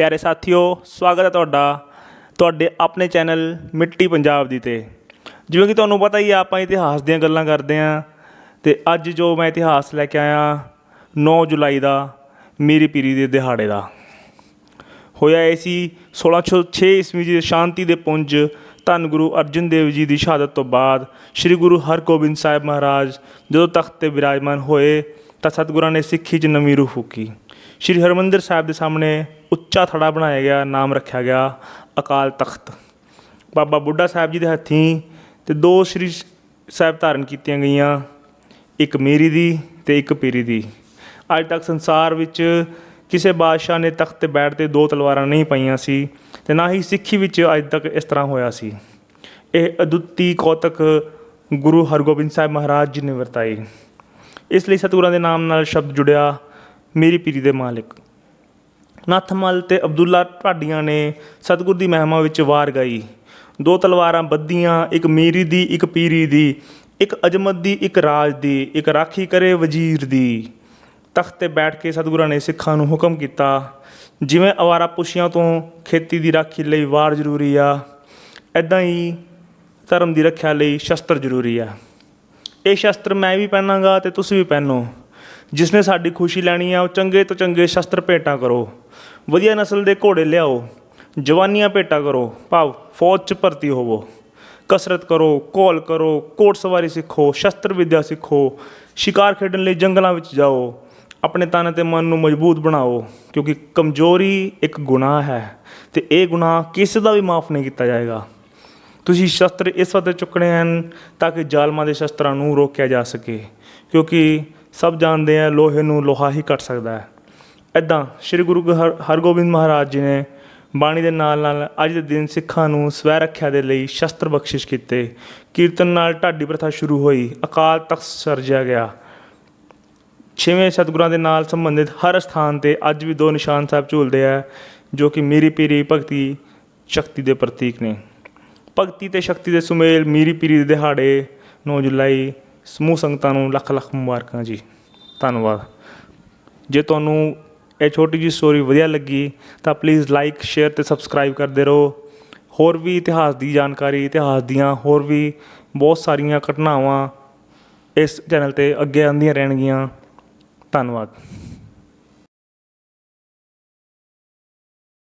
ਪਿਆਰੇ ਸਾਥੀਓ, ਸਵਾਗਤ ਹੈ ਤੁਹਾਡਾ ਤੁਹਾਡੇ ਆਪਣੇ ਚੈਨਲ ਮਿੱਟੀ ਪੰਜਾਬ ਦੀ ਤੇ। ਜਿਵੇਂ ਕਿ ਤੁਹਾਨੂੰ ਪਤਾ ਹੀ ਆ, ਆਪਾਂ ਇਤਿਹਾਸ ਦੀਆਂ ਗੱਲਾਂ ਕਰਦੇ ਆਂ ਤੇ ਅੱਜ ਜੋ ਮੈਂ ਇਤਿਹਾਸ ਲੈ ਕੇ ਆਇਆ 9 ਜੁਲਾਈ ਦਾ, ਮੀਰੀ ਪੀਰੀ ਦੇ ਦਿਹਾੜੇ ਦਾ। ਹੋਇਆ ਇਹ ਸੀ 1606 ਈਸਵੀ ਦੀ ਸ਼ਾਂਤੀ ਦੇ ਪੁੰਜ, ਧੰਨ ਗੁਰੂ ਅਰਜਨ ਦੇਵ ਜੀ ਦੀ ਸ਼ਹਾਦਤ ਤੋਂ ਬਾਅਦ ਸ੍ਰੀ ਗੁਰੂ ਹਰਗੋਬਿੰਦ ਸਾਹਿਬ ਮਹਾਰਾਜ ਜਦੋਂ ਤਖਤ ਤੇ ਵਿਰਾਜਮਾਨ ਹੋਏ ਤਾਂ ਸਤਿਗੁਰਾਂ ਨੇ ਸਿੱਖੀ 'ਚ ਨਵੀਂ ਰੂਹ ਫੂਕੀ। ਸ੍ਰੀ ਹਰਮੰਦਰ ਸਾਹਿਬ ਦੇ ਸਾਹਮਣੇ ਉੱਚਾ ਥੜਾ ਬਣਾਇਆ ਗਿਆ, ਨਾਮ ਰੱਖਿਆ ਗਿਆ, ਅਕਾਲ ਤਖਤ। ਬਾਬਾ ਬੁੱਢਾ ਸਾਹਿਬ ਜੀ ਦੇ ਹੱਥੀਂ ਤੇ ਦੋ ਸ੍ਰੀ ਸਾਹਿਬ ਧਾਰਨ ਕੀਤੀਆਂ ਗਈਆਂ, ਇੱਕ ਮੇਰੀ ਦੀ ਤੇ ਇੱਕ ਪੀਰੀ ਦੀ। ਅੱਜ ਤੱਕ ਸੰਸਾਰ ਵਿੱਚ ਕਿਸੇ ਬਾਦਸ਼ਾਹ ਨੇ ਤਖਤ ਤੇ ਬੈਠ ਤੇ ਦੋ ਤਲਵਾਰਾਂ ਨਹੀਂ ਪਾਈਆਂ ਸੀ ਤੇ ਨਾ ਹੀ ਸਿੱਖੀ ਵਿੱਚ ਅੱਜ ਤੱਕ ਇਸ ਤਰ੍ਹਾਂ ਹੋਇਆ ਸੀ। ਇਹ ਅਦੁੱਤੀ ਕੌਤਕ ਗੁਰੂ ਹਰਗੋਬਿੰਦ ਸਾਹਿਬ ਮਹਾਰਾਜ ਜੀ ਨੇ ਵਰਤਾਈ। ਇਸ ਲਈ ਸਤਿਗੁਰਾਂ ਦੇ ਨਾਮ ਨਾਲ ਸ਼ਬਦ ਜੁੜਿਆ, ਮੇਰੀ ਪੀਰੀ ਦੇ ਮਾਲਿਕ। ਨੱਥਮਲ ਅਤੇ ਅਬਦੁੱਲਾ ਢਾਡੀਆਂ ਨੇ ਸਤਿਗੁਰ ਦੀ ਮਹਿਮਾ ਵਿੱਚ ਵਾਰ ਗਾਈ। ਦੋ ਤਲਵਾਰਾਂ ਬੱਧੀਆਂ, ਇੱਕ ਮੀਰੀ ਦੀ, ਇੱਕ ਪੀਰੀ ਦੀ, ਇੱਕ ਅਜਮਤ ਦੀ, ਇੱਕ ਰਾਜ ਦੀ, ਇੱਕ ਰਾਖੀ ਕਰੇ ਵਜ਼ੀਰ ਦੀ। ਤਖਤ ਤੇ ਬੈਠ ਕੇ ਸਤਿਗੁਰਾਂ ਨੇ ਸਿੱਖਾਂ ਨੂੰ ਹੁਕਮ ਕੀਤਾ, ਜਿਵੇਂ ਅਵਾਰਾ ਪੁਸ਼ੀਆਂ ਤੋਂ ਖੇਤੀ ਦੀ ਰਾਖੀ ਲਈ ਵਾਰ ਜ਼ਰੂਰੀ ਆ ਐਦਾਂ ਹੀ ਧਰਮ ਦੀ ਰੱਖਿਆ ਲਈ ਸ਼ਸਤਰ ਜ਼ਰੂਰੀ ਆ। ਇਹ ਸ਼ਸਤਰ ਮੈਂ ਵੀ ਪਹਿਨਾਂਗਾ ਤੇ ਤੁਸੀਂ ਵੀ ਪਹਿਨੋ। ਜਿਸਨੇ ਸਾਡੀ ਖੁਸ਼ੀ ਲੈਣੀ ਆ, ਉਹ ਚੰਗੇ ਤੋਂ ਚੰਗੇ ਸ਼ਸਤਰ ਭੇਟਾਂ ਕਰੋ। ਵਧੀਆ ਨਸਲ ਦੇ ਘੋੜੇ ਲਿਆਓ, ਜਵਾਨੀਆਂ ਭੇਟਾਂ ਕਰੋ, ਭਾਵ ਫੌਜ 'ਚ ਭਰਤੀ ਹੋਵੋ। ਕਸਰਤ ਕਰੋ, ਘੋਲ ਕਰੋ, ਘੋੜ ਸਵਾਰੀ ਸਿੱਖੋ, ਸ਼ਸਤਰ ਵਿੱਦਿਆ ਸਿੱਖੋ, ਸ਼ਿਕਾਰ ਖੇਡਣ ਲਈ ਜੰਗਲਾਂ ਵਿੱਚ ਜਾਓ, ਆਪਣੇ ਤਨ ਤੇ ਮਨ ਨੂੰ ਮਜ਼ਬੂਤ ਬਣਾਓ, ਕਿਉਂਕਿ ਕਮਜ਼ੋਰੀ ਇੱਕ ਗੁਨਾਹ ਹੈ ਤੇ ਇਹ ਗੁਨਾਹ ਕਿਸੇ ਦਾ ਵੀ ਮਾਫ ਨਹੀਂ ਕੀਤਾ ਜਾਏਗਾ। ਤੁਸੀਂ ਸ਼ਸਤਰ ਇਸ ਵਾਸਤੇ ਚੁੱਕਣੇ ਹਨ ਤਾਂ ਕਿ ਜ਼ਾਲਮਾਂ ਦੇ ਸ਼ਸਤਰਾਂ ਨੂੰ ਰੋਕਿਆ ਜਾ ਸਕੇ, ਕਿਉਂਕਿ ਸਭ ਜਾਣਦੇ ਆ, ਲੋਹੇ ਨੂੰ ਲੋਹਾ ਹੀ ਕੱਟ ਸਕਦਾ ਹੈ। ਇਦਾਂ ਸ੍ਰੀ ਗੁਰੂ ਹਰ- ਹਰਗੋਬਿੰਦ ਮਹਾਰਾਜ ਜੀ ਨੇ ਬਾਣੀ ਦੇ ਨਾਲ ਨਾਲ ਅੱਜ ਦੇ ਦਿਨ ਸਿੱਖਾਂ ਨੂੰ ਸਵੈ ਰੱਖਿਆ ਦੇ ਲਈ ਸ਼ਸਤਰ ਬਖਸ਼ਿਸ਼ ਕੀਤੇ। ਕੀਰਤਨ ਨਾਲ ਢਾਡੀ ਪ੍ਰਥਾ ਸ਼ੁਰੂ ਹੋਈ, ਅਕਾਲ ਤਖਤ ਸਰਜਿਆ ਗਿਆ। ਛੇਵੇਂ ਸਤਿਗੁਰਾਂ ਦੇ ਨਾਲ ਸੰਬੰਧਿਤ ਹਰ ਸਥਾਨ ਤੇ ਅੱਜ ਵੀ ਦੋ ਨਿਸ਼ਾਨ ਸਾਹਿਬ ਝੂਲਦੇ ਆ, ਜੋ ਕਿ ਮੀਰੀ ਪੀਰੀ ਭਗਤੀ, ਸ਼ਕਤੀ ਦੇ ਪ੍ਰਤੀਕ ਨੇ। ਭਗਤੀ ਤੇ ਸ਼ਕਤੀ ਦੇ ਸੁਮੇਲ ਮੀਰੀ ਪੀਰੀ ਦੇ ਦਿਹਾੜੇ 9 ਜੁਲਾਈ ਸਮੂਹ ਸੰਗਤਾਂ ਨੂੰ ਲੱਖ ਲੱਖ ਮੁਬਾਰਕਾਂ ਜੀ। ਧੰਨਵਾਦ। ਜੇ ਤੁਹਾਨੂੰ ਇਹ ਛੋਟੀ ਜੀ ਸਟੋਰੀ ਵਧੀਆ ਲੱਗੀ, ਤਾਂ ਪਲੀਜ਼ ਲਾਈਕ ਸ਼ੇਅਰ ਤੇ ਸਬਸਕ੍ਰਾਈਬ ਕਰਦੇ ਰਹੋ। ਹੋਰ ਵੀ ਇਤਿਹਾਸ ਦੀ ਜਾਣਕਾਰੀ, ਇਤਿਹਾਸ ਦੀਆਂ ਹੋਰ ਵੀ ਬਹੁਤ ਸਾਰੀਆਂ ਘਟਨਾਵਾਂ ਇਸ ਚੈਨਲ ਤੇ ਅੱਗੇ ਆਉਂਦੀਆਂ ਰਹਿਣਗੀਆਂ। ਧੰਨਵਾਦ।